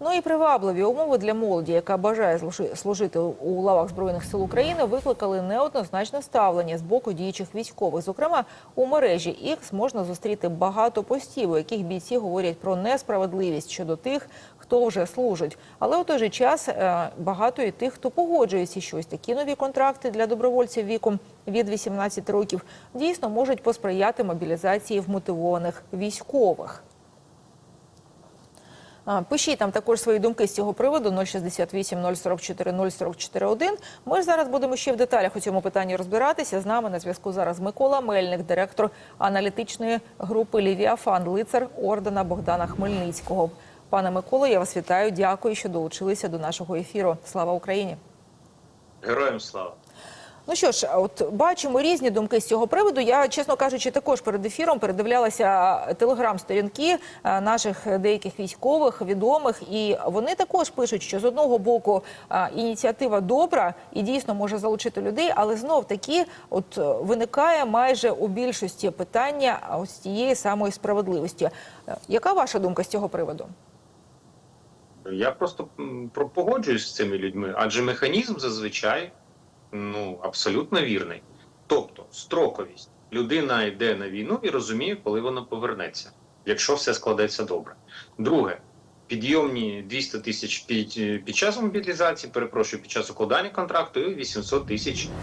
Ну і привабливі умови для молоді, яка бажає служи- служити у лавах збройних сил України, викликали неоднозначне ставлення з боку діючих військових. Зокрема, у мережі X можна зустріти багато постів, у яких бійці говорять про несправедливість щодо тих, хто вже служить. Але у той же час е, багато і тих, хто погоджується, що ось такі нові контракти для добровольців віком від 18 років дійсно можуть посприяти мобілізації вмотивованих військових. Пишіть там також свої думки з цього приводу 068 044 044 1. Ми ж зараз будемо ще в деталях у цьому питанні розбиратися. З нами на зв'язку зараз Микола Мельник, директор аналітичної групи Лівіафан, лицар ордена Богдана Хмельницького. Пане Миколо, я вас вітаю. Дякую, що долучилися до нашого ефіру. Слава Україні! Героям слава. Ну що ж, от бачимо різні думки з цього приводу. Я, чесно кажучи, також перед ефіром передивлялася телеграм-сторінки наших деяких військових відомих, і вони також пишуть, що з одного боку ініціатива добра і дійсно може залучити людей, але знов таки, от е, виникає майже у більшості питання ось цієї самої справедливості. Е, Яка ваша думка з цього приводу? Я просто погоджуюсь з цими людьми, адже механізм зазвичай ну абсолютно вірний. Тобто, строковість. Людина йде на війну і розуміє, коли вона повернеться, якщо все складеться добре. Друге, підйомні 200 тисяч під, під час мобілізації, перепрошую, під час укладання контракту, і 800 тисяч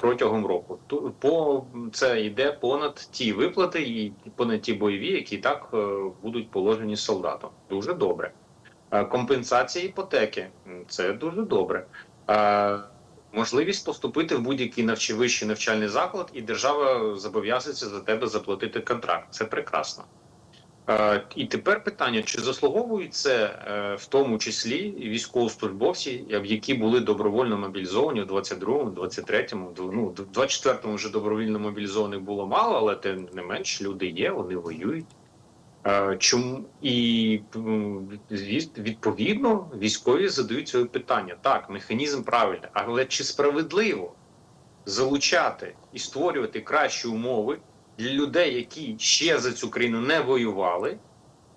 протягом року. Ту- По це йде понад ті виплати і понад ті бойові, які так е, будуть положені солдатам. Дуже добре. Компенсація іпотеки це дуже добре. Можливість поступити в будь-який навчивищий навчальний заклад, і держава зобов'язується за тебе заплатити контракт. Це прекрасно. Е, І тепер питання: чи заслуговують це е, в тому числі військовослужбовці, які були добровольно мобілізовані у 22-му, 23-му, ну, в 24-му вже добровільно мобілізованих було мало, але тим не менш люди є, вони воюють. Е, Чому і відповідно військові задають своє питання. Так, механізм правильний, але чи справедливо залучати і створювати кращі умови для людей, які ще за цю країну не воювали,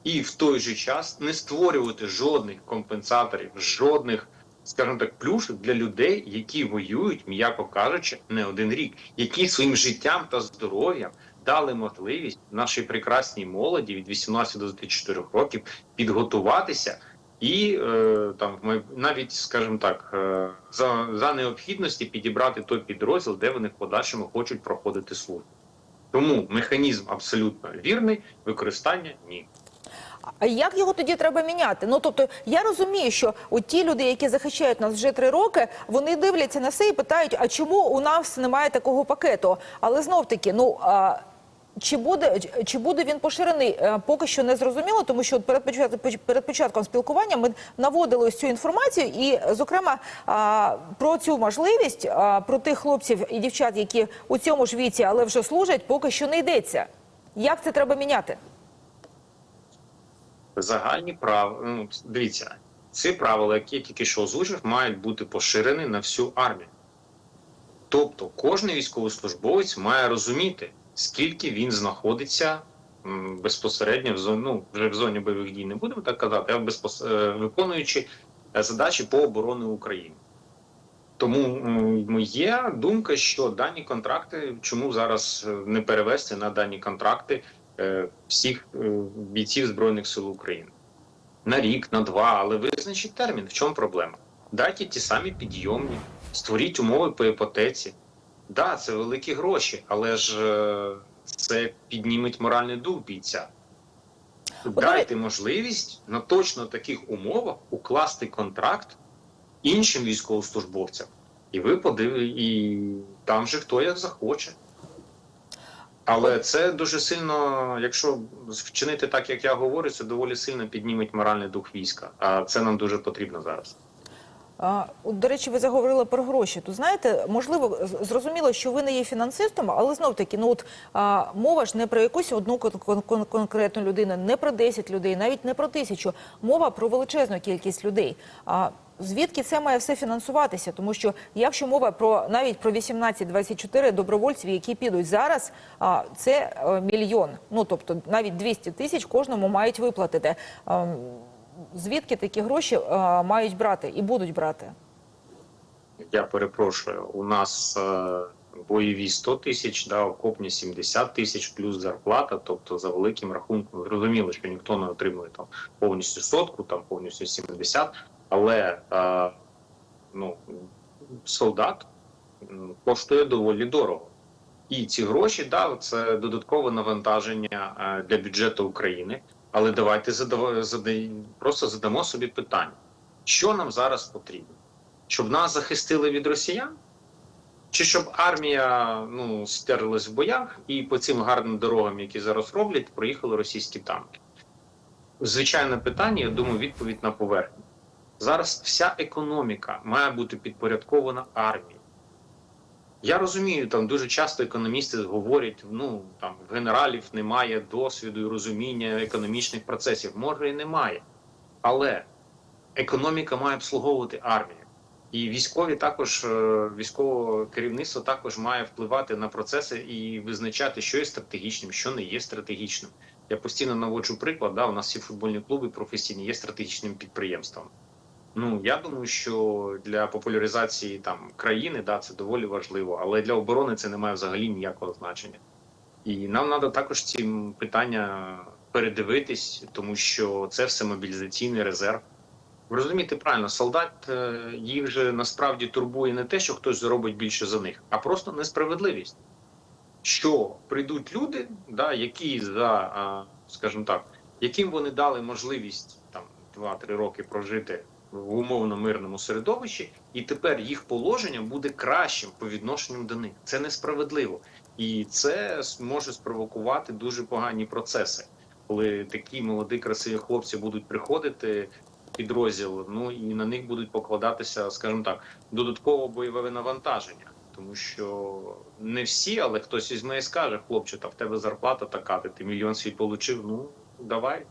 і в той же час не створювати жодних компенсаторів, жодних, скажімо так, плюшок для людей, які воюють, м'яко кажучи, не один рік, які своїм життям та здоров'ям дали можливість нашій прекрасній молоді від 18 до 24 років підготуватися і е, там май- навіть, скажімо так, е, за, за необхідності підібрати той підрозділ, де вони в подальшому хочуть проходити службу. Тому механізм абсолютно вірний, використання ні. А як його тоді треба міняти? Ну тобто, я розумію, що от ті люди, які захищають нас вже три роки, вони дивляться на це і питають: а чому у нас немає такого пакету? Але знов таки, ну а. Чи буде чи буде він поширений, е, поки що не зрозуміло, тому що перед початком перед початком спілкування ми наводили ось цю інформацію, і зокрема про цю можливість про тих хлопців і дівчат, які у цьому ж віці, але вже служать, поки що не йдеться. Як це треба міняти? Загальні права. Ну, дивіться, ці правила, які я тільки що озвучив, мають бути поширені на всю армію. Тобто, кожен військовослужбовець має розуміти, скільки він знаходиться безпосередньо в зоні, ну, вже в зоні бойових дій, не будемо так казати, а безпос... е, виконуючи е, задачі по обороні України. Тому є думка, що дані контракти, чому зараз не перевести на дані контракти е, всіх бійців Збройних сил України на рік, на два, але визначить термін. В чому проблема? Дайте ті самі підйомні, створіть умови по іпотеці. Да, це великі гроші, але ж е, це підніметь моральний дух бійця. Дайте можливість на точно таких умовах укласти контракт іншим військовослужбовцям. І ви подивите, і там же хто як захоче. Але це дуже сильно, якщо вчинити так, як я говорю, це доволі сильно підніметь моральний дух війська. А це нам дуже потрібно зараз. А, до речі, ви заговорили про гроші. Тут знаєте, можливо, зрозуміло, що ви не є фінансистом, але знов таки, ну от а, мова ж не про якусь одну кон- кон- кон- конкретну людину, не про 10 людей, навіть не про тисячу. Мова про величезну кількість людей. А звідки це має все фінансуватися? Тому що якщо мова про навіть про 18-24 добровольців, які підуть зараз, а, це е, мільйон. Ну тобто навіть 200 тисяч кожному мають виплатити. Ем, звідки такі гроші е, мають брати і будуть брати? Я перепрошую, у нас е, бойові 100 тисяч, да, окопні 70 тисяч плюс зарплата. Тобто, за великим рахунком, зрозуміло, що ніхто не отримує там повністю сотку, там повністю 70, але е, ну, солдат коштує доволі дорого. І ці гроші, да, це додаткове навантаження для бюджету України. Але давайте просто задамо собі питання, що нам зараз потрібно? Щоб нас захистили від росіян? Чи щоб армія ну, стерлась в боях і по цим гарним дорогам, які зараз роблять, проїхали російські танки? Звичайне питання, я думаю, відповідь на поверхні. Зараз вся економіка має бути підпорядкована армії. Я розумію, там дуже часто економісти говорять: ну там в генералів немає досвіду і розуміння економічних процесів. Може і немає. Але економіка має обслуговувати армію. І військові також е, військове керівництво також має впливати на процеси і визначати, що є стратегічним, що не є стратегічним. Я постійно наводжу приклад. Да, у нас всі футбольні клуби професійні є стратегічним підприємством. Ну я думаю, що для популяризації там країни да це доволі важливо, але для оборони це не має взагалі ніякого значення. І нам треба також ці питання передивитись, тому що це все мобілізаційний резерв. Ви розумієте правильно, солдат е, їх же насправді турбує не те, що хтось зробить більше за них, а просто несправедливість. Що прийдуть люди, да, які за, скажімо так, яким вони дали можливість там 2-3 роки прожити в умовно мирному середовищі, і тепер їх положення буде кращим по відношенню до них. Це несправедливо, і це може спровокувати дуже погані процеси, коли такі молоді, красиві хлопці будуть приходити підрозділ, ну і на них будуть покладатися, скажімо так, додаткове бойове навантаження. Тому що не всі, але хтось візьме і скаже, хлопче, та в тебе зарплата така, ти, мільйон свій получив. Ну давай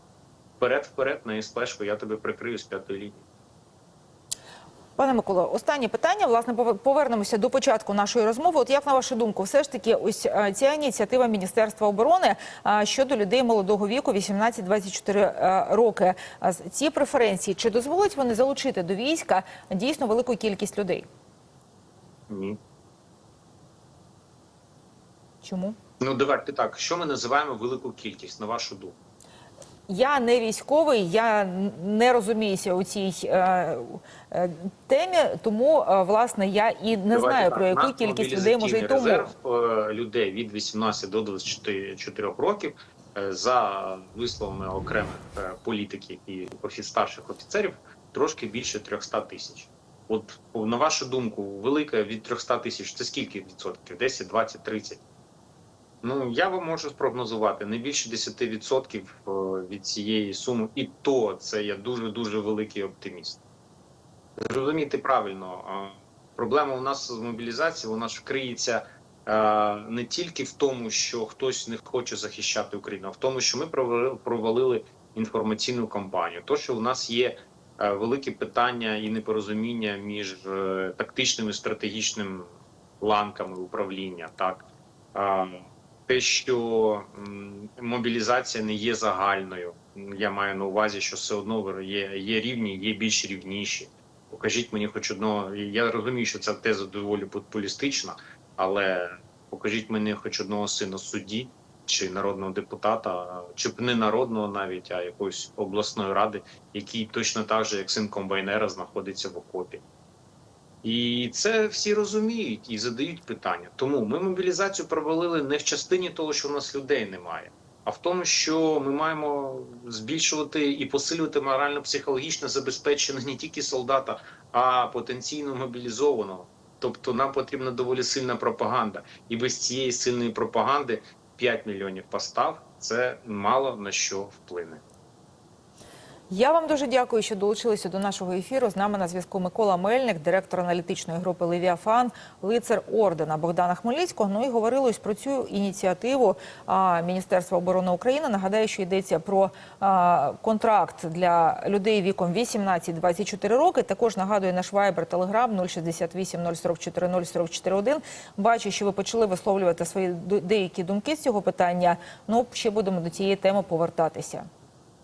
вперед, вперед на СПшку, я тебе прикрию з п'ятої лінії. Пане Миколо, останнє питання. Власне, пове- повернемося до початку нашої розмови. От як на вашу думку, все ж таки, ось е, ця ініціатива Міністерства оборони е, щодо людей молодого віку 18-24 е, роки. Ці преференції чи дозволить вони залучити до війська дійсно велику кількість людей? Ні. Чому? Ну давайте так. Що ми називаємо велику кількість, на вашу думку? Я не військовий, я не розуміюся у цій е, е, темі, тому е, власне я і не Давайте знаю так, про яку кількість людей може йти мова. резерв е, людей від 18 до 24 років е, за висловами окремих е, політиків і офі- старших офіцерів трошки більше 300 тисяч. От на вашу думку, велика від 300 тисяч це скільки відсотків? 10, 20, 30? Ну я вам можу спрогнозувати не більше 10% е, від цієї суми, і то це я дуже дуже великий оптиміст. Зрозумійте правильно, проблема у нас з мобілізацією, вона ж криється е, не тільки в тому, що хтось не хоче захищати Україну, а в тому, що ми провалили, інформаційну кампанію. То, що у нас є е, великі питання і непорозуміння між е, тактичними і стратегічними ланками управління, так. Те, що мобілізація не є загальною, я маю на увазі, що все одно є, є рівні, є більш рівніші. Покажіть мені хоч одного. Я розумію, що ця теза доволі популістична, але покажіть мені хоч одного сина судді чи народного депутата, чи не народного навіть, а якоїсь обласної ради, який точно так же, як син комбайнера, знаходиться в окопі. І це всі розуміють і задають питання. Тому ми мобілізацію провалили не в частині того, що в нас людей немає, а в тому, що ми маємо збільшувати і посилювати морально-психологічне забезпечення не тільки солдата, а потенційно мобілізованого. Тобто нам потрібна доволі сильна пропаганда, і без цієї сильної пропаганди 5 мільйонів постав це мало на що вплине. Я вам дуже дякую, що долучилися до нашого ефіру. З нами на зв'язку Микола Мельник, директор аналітичної групи Левіафан, лицар ордена Богдана Хмельницького. Ну і говорили ось про цю ініціативу Міністерства оборони України. Нагадаю, що йдеться про контракт для людей віком 18-24 роки. Також нагадую наш вайбер телеграм 068 044 044 1. Бачу, що ви почали висловлювати свої деякі думки з цього питання. Ну ще будемо до цієї теми повертатися.